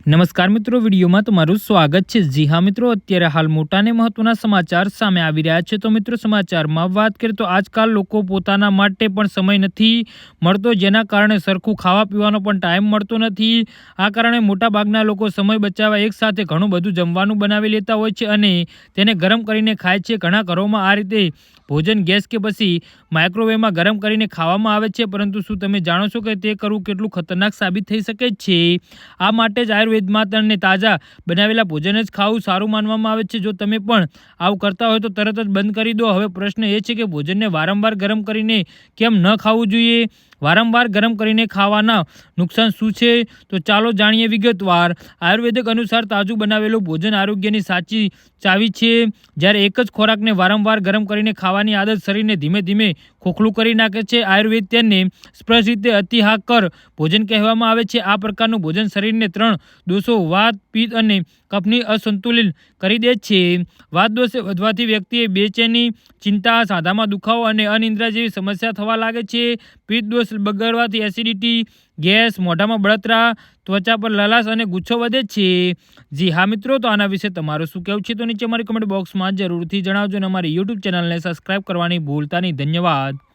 નમસ્કાર મિત્રો, વિડીયોમાં તમારું સ્વાગત છે. જી હા મિત્રો, અત્યારે હાલ મોટા અને મહત્વના સમાચાર સામે આવી રહ્યા છે. તો મિત્રો, સમાચારમાં વાત કરીએ તો આજકાલ લોકો પોતાના માટે પણ સમય નથી મળતો, જેના કારણે સરખું ખાવા પીવાનો પણ ટાઈમ મળતો નથી. આ કારણે મોટાભાગના લોકો સમય બચાવવા એકસાથે ઘણું બધું જમવાનું બનાવી લેતા હોય છે અને તેને ગરમ કરીને ખાય છે. ઘણા ઘરોમાં આ રીતે ભોજન, ગેસ કે પછી માઇક્રોવેવમાં ગરમ કરીને ખાવામાં આવે છે. પરંતુ શું તમે જાણો છો કે તે કરવું કેટલું ખતરનાક સાબિત થઈ શકે છે? આ માટે જ આયુર્વેદમાં તમને તાજા બનાવેલા ભોજન જ ખાવું સારું માનવામાં આવે છે. જો તમે પણ આવું કરતા હોય તો તરત જ બંધ કરી દો. હવે પ્રશ્ન એ છે કે ભોજનને વારંવાર ગરમ કરીને કેમ ન ખાવું જોઈએ? વારંવાર ગરમ કરીને ખાવાના નુકસાન શું છે? તો ચાલો જાણીએ વિગતવાર. આયુર્વેદિક અનુસાર તાજું બનાવેલું ભોજન આરોગ્યની સાચી ચાવી છે. જ્યારે એક જ ખોરાકને વારંવાર ગરમ કરીને ખાવાની આદત શરીરને ધીમે ધીમે ખોખલું કરી નાખે છે. આયુર્વેદ તેને સ્પષ્ટ રીતે અતિહાકર ભોજન કહેવામાં આવે છે. આ પ્રકારનું ભોજન શરીરને ત્રણ દોષો વાત, પિત્ત અને કફની અસંતુલિત કરી દે છે. વાત દોષે વધવાથી વ્યક્તિએ બેચેની ચિંતા, સાંધામાં દુખાવો અને અનિદ્રા જેવી સમસ્યા થવા લાગે છે. પિત્ત દોષ બગડવાથી એસિડિટી, ગેસ, મોઢામાં બળતરા, ત્વચા પર લલાશ અને ગુચ્છો વધે છે. જી હા મિત્રો, તો આના વિશે તમારું શું કહેવું છે? તો નીચે અમારી કમેન્ટ બોક્સમાં જરૂરથી જણાવજો અને અમારી યુટ્યુબ ચેનલને સબસ્ક્રાઈબ કરવાની ભૂલતા નહીં ધન્યવાદ.